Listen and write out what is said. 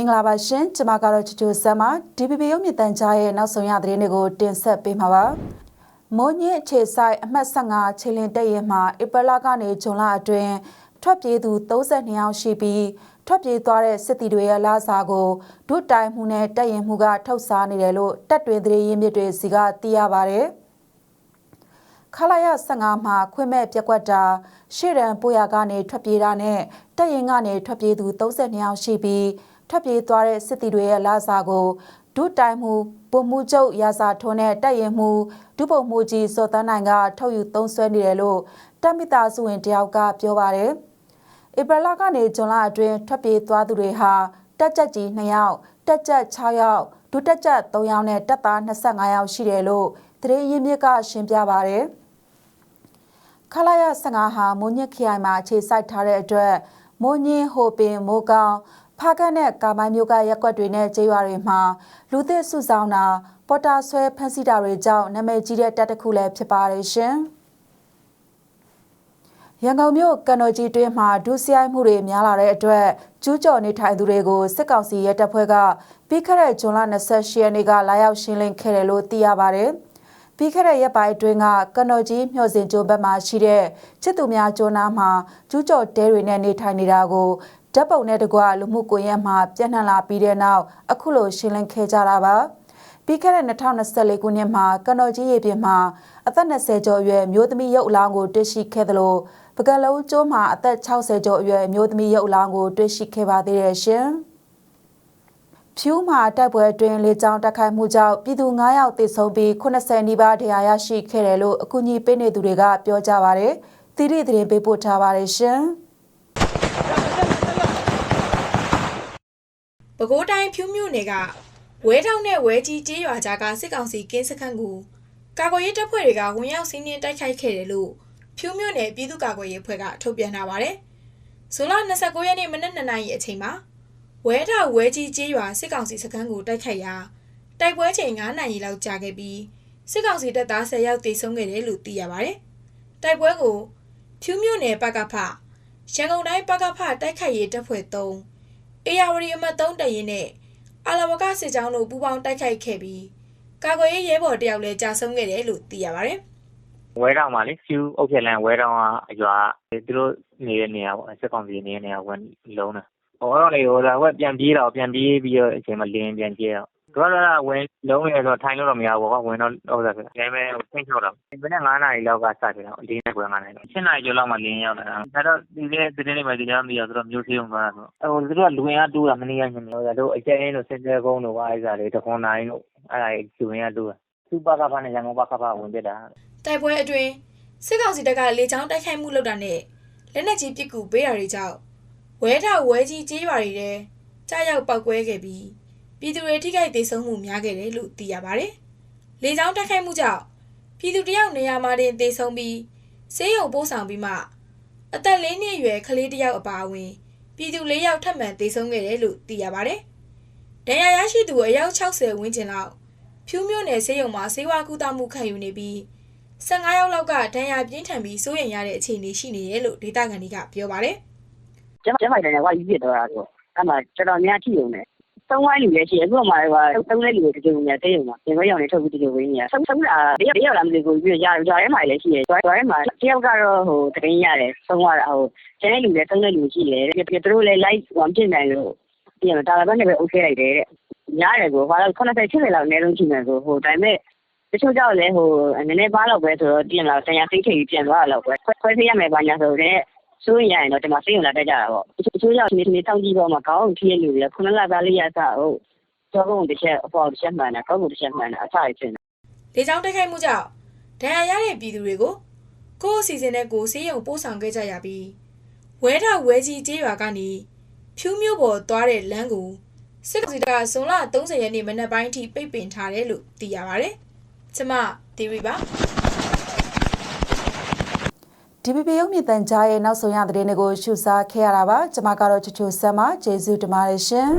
င်္ဂလာပါရှင်ကျမကတော့ချူချူဆမ်ပါ DPP ရုပ်မြင့်တန်ကြားရဲ့နောက်ဆုံးရသတင်းတွေကိုတင်ဆက်ပေးမှာပါမိုးညစ်အခြေဆိုင်အမှတ်15ခြေလင်တက်ရင်မှာဧပြီလကနေဇွန်လအတွင်းထွက်ပြေးသူ32ယောက်ရှိပြီးထွက်ပြေးသွားတဲ့စစ်တီတွေရဲ့လာစာကိုဒုတိုင်မှုနဲ့တက်ရင်မှုကထုတ်စားနေတယ်လို့တက်တွင်သတင်းရင်းမြစ်တွေစီကသိရပါတယ်ခလာရ15မှာခွင့်မဲ့ပြက်ကွက်တာရှေ့ရန်ပိုရကနေထွက်ပြေးတာနဲ့တက်ရင်ကနေထွက်ပြေးသူ32ယောက်ရှိပြီး ထွက်ပြေးသွားတဲ့စစ်တီတွေရဲ့လာစာကိုဒုတိုင်မှုပုံမှုချုပ်ရာစာထုံးနဲ့တက်ရင်မှုဒုပုံမှုကြီးစောတန်းနိုင်ကထုတ်ယူသုံးစွဲနေတယ်လို့တက်မိသားစုဝင်တယောက်ကပြောပါတယ်။ဧပြီလကနေဇွန်လအတွင်းထွက်ပြေးသွားသူတွေဟာတက်ကြက်ကြီး2ယောက်တက်ကြက်6ယောက်ဒုတက်ကြက်3ယောက်နဲ့တက်သား25ယောက်ရှိတယ်လို့သတင်းရင်းမြစ်ကရှင်းပြပါတယ်။ခလာရ15ဟာမွန်ညစ်ခရိုင်မှာအခြေစိုက်ထားတဲ့အတွက်မွန်ညင်းဟိုပင်မိုးကောင်း ဖားကတ်နဲ့ကာမိုင်းမျိုးကရက်ွက်တွေနဲ့ကျေးရွာတွေမှာလူသစ်စုဆောင်တာပေါ်တာဆွဲဖမ်းဆီးတာတွေကြောင့်နာမည်ကြီးတဲ့တပ်တစ်ခုလည်းဖြစ်ပါတယ်ရှင်။ရန်ကုန်မြို့ကနော်ကြီးတွင်းမှာဒုစရိုက်မှုတွေများလာတဲ့အတွက်ကျူးကျော်နေထိုင်သူတွေကိုစစ်ကောင်စီရဲတပ်ဖွဲ့ကပြီးခဲ့တဲ့ဇွန်လ28ရက်နေ့ကလာရောက်ရှင်းလင်းခဲ့တယ်လို့သိရပါတယ်။ပြီးခဲ့တဲ့ရက်ပိုင်းအတွင်းကကနော်ကြီးမျှော်စင်ကျုံဘက်မှာရှိတဲ့ချစ်သူများကျွန်းနာမှာကျူးကျော်တဲတွေနဲ့နေထိုင်နေတာကို ဓာတ်ပုံနဲ့တကွလူမှုကွန်ရက်မှာပြန့်နှံ့လာပြီးတဲ့နောက်အခုလိုရှင်းလင်းခဲ့ကြတာပါပြီးခဲ့တဲ့2024ခုနှစ်မှာကနော်ကြီးရေပြင်မှာအသက်20ကျော်အရွယ်မျိုးသမီးရုပ်အလောင်းကိုတွေ့ရှိခဲ့သလိုပကလုံးကျွန်းမှာအသက်60ကျော်အရွယ်မျိုးသမီးရုပ်အလောင်းကိုတွေ့ရှိခဲ့ပါသေးတယ်ရှင်ဖြူးမှာတိုက်ပွဲအတွင်းလေကြောင်းတိုက်ခိုက်မှုကြောင့်ပြည်သူ9ယောက်သေဆုံးပြီး80နီးပါးဒဏ်ရာရရှိခဲ့တယ်လို့အကူအညီပေးနေသူတွေကပြောကြပါဗျ။သီရိသတင်းပေးပို့ထားပါတယ်ရှင်။ ပဲခူးတိုင်းဖြူးမြို့နယ်ကဝဲထောင်နဲ့ဝဲကြီးကျေးရွာကြားကစစ်ကောင်စီကင်းစခန်းကိုကာကွယ်ရေးတပ်ဖွဲ့တွေကဝင်ရောက်စီးနင်းတိုက်ခိုက်ခဲ့တယ်လို့ဖြူးမြို့နယ်ပြည်သူ့ကာကွယ်ရေးအဖွဲ့ကထုတ်ပြန်ထားပါတယ်။ဇွန်လ29ရက်နေ့မနက်2နာရီအချိန်မှာဝဲထောင်ဝဲကြီးကျေးရွာစစ်ကောင်စီစခန်းကိုတိုက်ခိုက်ရာတိုက်ပွဲချိန်9နာရီလောက်ကြာခဲ့ပြီးစစ်ကောင်စီတပ်သား10ယောက်သေဆုံးခဲ့တယ်လို့သိရပါတယ်။တိုက်ပွဲကိုဖြူးမြို့နယ်ပကဖရန်ကုန်တိုင်းပကဖတိုက်ခိုက်ရေးတပ်ဖွဲ့3 အေယာဝတီအမတ်3တရင်နဲ့အာလဝကစစ်ကြောင်းတို့ပူးပေါင်းတိုက်ခိုက်ခဲ့ပြီးကာကွယ်ရေးရဲဘော်တယောက်လည်းကြာဆုံးခဲ့တယ်လို့သိရပါတယ်။ဝဲတောင်မှာလေဖြူအုတ်ဖြက်လန်ဝဲတောင်ကရွာသူတို့နေတဲ့နေရာပေါ့စစ်ကောင်စီနေတဲ့နေရာဝင်လုံးတာ။ဟောတော့လေဟိုလာကပြန်ပြေးတော့ပြန်ပြေးပြီးတော့အချိန်မှလင်းပြန်ကျဲတော့ သူကတော့ ဝင်လုံးနေတော့ ထိုင်လို့တော့ မရဘူးကွာဝင်တော့ဟုတ်တယ်ဒါပေမဲ့ဆင်းချောက်တော့ဒီနေ့9နာရီလောက်ကစတယ်တော့၄ နာရီခွဲ9နာရီလောက်7နာရီကျော်လောက်မှလင်းရောက်လာတာ ဒါတော့ဒီနေ့ဒီနေ့ပဲဒီနေ့မရဆိုတော့မျိုးသေးအောင်သွားတာဆိုဟိုသူတို့က လူဝင်အားတိုးတာ မနေရညနေဟိုတို့အကျဉ်းတို့စင်စဲကုန်းတို့ဘာအဲ့စားလေးတခွန်နိုင်တို့ အဲ့ဒါလူဝင်အားတိုးတာ သူ့ဘကဖာနဲ့ ရန်ကုန်ဘကဖာဝင်ပြတာ တိုက်ပွဲအတွင်း စစ်ကောင်စီတပ်က လေကြောင်းတိုက်ခိုက်မှုလုပ်တာနဲ့ လက်နက်ကြီးပစ်ကူပေးတာတွေကြောင့် ဝဲထဝဲကြီးကြေးရွာတွေထဲကြားရောက်ပောက်ကွဲခဲ့ပြီး ပြည်သူတွေထိခိုက်ဒေဆုံးမှုများခဲ့တယ်လို့သိရပါတယ်။လေကြောင်းတိုက်ခိုက်မှုကြောင့်ပြည်သူတယောက်နေရာမှာတင်ဒေဆုံးပြီးဆေးရုံပို့ဆောင်ပြီးမှအသက်၄နှစ်အရွယ်ကလေးတယောက်အပါအဝင်ပြည်သူ၄ယောက်ထပ်မံဒေဆုံးခဲ့တယ်လို့သိရပါတယ်။ဒဏ်ရာရရှိသူအယောက်60ဝန်းကျင်လောက်ဖြူးမြို့နယ်ဆေးရုံမှာဆေးဝါးကုသမှုခံယူနေပြီး15ယောက်လောက်ကဒဏ်ရာပြင်းထန်ပြီးစိုးရိမ်ရတဲ့အခြေအနေရှိနေတယ်လို့ဒေသခံတွေကပြောပါတယ်။ကျမကျမတိုင်းကဝါကြီးပြစ်တော့တာဆိုအဲ့မှာတော်တော်များထိုံနေ သုံးဝိုင်းလူလည်းရှိတယ်အခုမှဟိုသုံးတဲ့လူတွေတကြုံညာတဲ့ရုံမှာပြင်ခွဲရောင်တွေထုတ်ပြီးတကြုံဝင်းညာဆုံးဆုံးတာတရက်တရက်လာမလို့ကိုပြီးရရွာထဲမှာလည်းရှိတယ်ရွာထဲမှာတယောက်ကတော့ဟိုတရင်ရတယ်ဆုံးသွားတာဟိုကျန်တဲ့လူလည်းသုံးတဲ့လူရှိတယ်ပြသူတို့လည်း live ဝမ်ပြင်နိုင်လို့ပြင်တာလာဘက်နဲ့ပဲ okay လိုက်တယ်တဲ့ညားတယ်ကိုဘာလို့80 80လောက်အနည်းဆုံးရှိမယ်ဆိုဟိုဒါပေမဲ့တချို့ကြောက်လဲဟိုနည်းနည်းပါတော့ပဲဆိုတော့ပြင်လာတရားသိထိပ်ပြန်သွားတာတော့ပဲခွဲခွဲရမယ်ဘာညာဆိုတော့ စိုးရင်ရရင်တော့ဒီမှာစိတ်ဝင်လာတတ်ကြတာပေါ့။တချို့ကြောင့်ဒီနေ့တောင်းကြည့်တော့မှခေါင်းထိရလူတွေခုနလသားလေးရစဟုတ်ကျောကုန်းတစ်ချက်အပေါ်တစ်ချက်မှန်တာကောက်ကုန်တစ်ချက်မှန်တာအဆရဖြစ်နေ။လေကြောင်းတိုက်ခိုက်မှုကြောင့်ဒဏ်ရာရတဲ့ပြည်သူတွေကိုကိုယ့်အစီအစဉ်နဲ့ကိုယ်ဆေးရုံပို့ဆောင်ခဲ့ကြရပြီးဝဲထဝဲကြီးကျေးရွာကနေဖြူးမျိုးပေါ်သွားတဲ့လမ်းကိုစစ်ကောင်စီကဇွန်လ30ရက်နေ့မနက်ပိုင်းထိပိတ်ပင်ထားတယ်လို့သိရပါဗျ။ကျမဒေဝီပါ DPP ရုပ်မြင့်တန်ကြားရဲ့နောက်ဆုံးရသတင်းတွေကိုရှုစားခဲ့ရတာပါကျွန်မကတော့ချူချူဆမ်ပါကျေးဇူးတင်ပါတယ်ရှင်